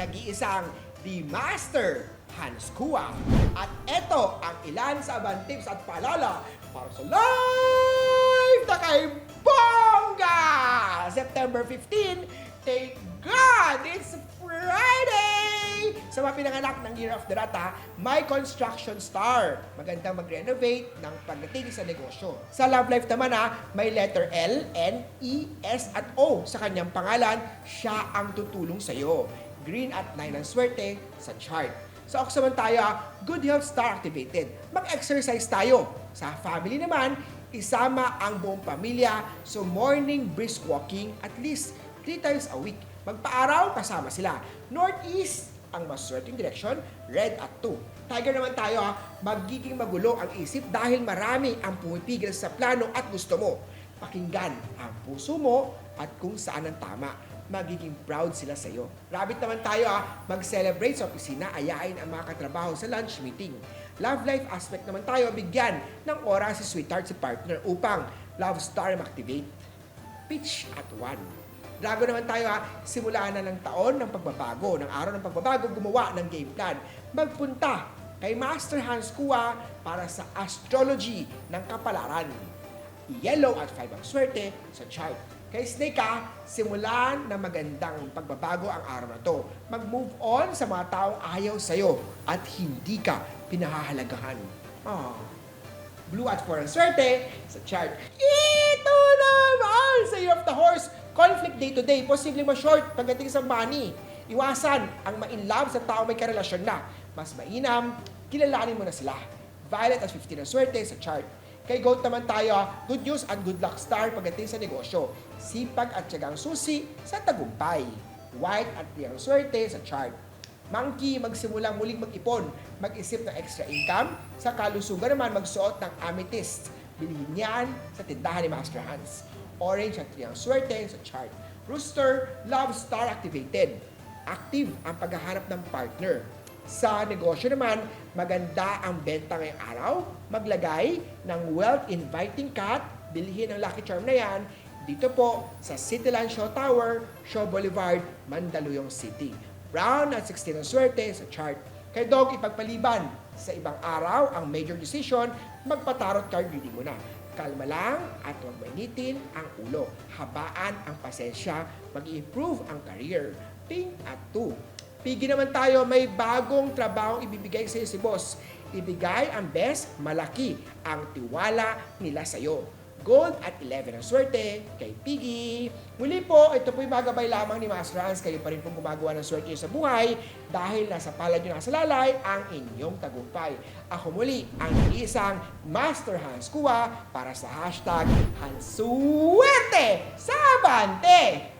nag-iisang The Master Hans Kua. At eto ang ilan sa abang tips at paalala para sa live na kay Bongga! September 15, thank God! It's Friday! Sa mga pinanganak ng Year of the Rata, may construction star. Magandang mag-renovate ng pagdating sa negosyo. Sa love life naman ha, may letter L, N, E, S at O sa kanyang pangalan. Siya ang tutulong sa'yo. Green at 9 ang swerte sa chart. Sa Ox naman tayo, ah, good health star activated. Mag-exercise tayo. Sa family naman, isama ang buong pamilya so morning brisk walking at least 3 times a week. Magpaaraw, kasama sila. Northeast, ang maswerteng direksyon, red at 2. Tiger naman tayo ha, magiging magulo ang isip dahil marami ang pumipigil sa plano at gusto mo. Pakinggan ang puso mo at kung saan ang tama magiging proud sila sa iyo. Rabbit naman tayo ah, mag-celebrate sa opisina, ayain ang mga katrabaho sa lunch meeting. Love life aspect naman tayo, bigyan ng oras si sweetheart si partner upang love star activate. Pitch at 1. Drago naman tayo ha, simulaan na ng taon ng pagbabago, ng araw ng pagbabago, gumawa ng game plan. Magpunta kay Master Hans Kua para sa astrology ng kapalaran yellow at 5 ang swerte sa chart. Kay Snake ha, simulan na magandang pagbabago ang araw na to. Mag-move on sa mga taong ayaw sa'yo at hindi ka pinahahalagahan. Ah. Blue at 4 ang swerte sa chart. Ito naman sa Year of the Horse. Conflict day to day. Posibleng ma-short pagdating sa money. Iwasan ang ma-inlove sa tao may karelasyon na. Mas mainam, kilalanin mo na sila. Violet at 15 ang swerte sa chart. Kay Goat naman tayo, good news and good luck star pagdating sa negosyo. Sipag at tiyagang susi sa tagumpay. White at ang swerte sa chart. Monkey, magsimulang muling mag-ipon, mag-isip ng extra income. Sa kalusugan naman, magsuot ng amethyst. Bilhin yan sa tindahan ni Master Hans. Orange at ang swerte sa chart. Rooster, love star activated. Active ang paghahanap ng partner. Sa negosyo naman, maganda ang benta ngayong araw. Maglagay ng wealth inviting cat, bilhin ang Lucky Charm na yan, dito po sa Cityland Show Tower, Show Boulevard, Mandaluyong City. Brown at 16 ang swerte sa chart. Kay Dog, ipagpaliban sa ibang araw ang major decision, magpatarot card reading mo na. Kalma lang at huwag mainitin ang ulo. Habaan ang pasensya, mag-improve ang career. Pink at 2. Pigi naman tayo, may bagong trabahong ibibigay sa iyo si boss. Ibigay ang best, malaki ang tiwala nila sa iyo. Gold at 11 ang swerte kay Piggy. Muli po, ito po'y magabay lamang ni Master Hans. Kayo pa rin pong gumagawa ng swerte sa buhay dahil nasa palad nyo nasa lalay ang inyong tagumpay. Ako muli ang isang Master Hans Kua para sa hashtag Hansuwerte sa Abante!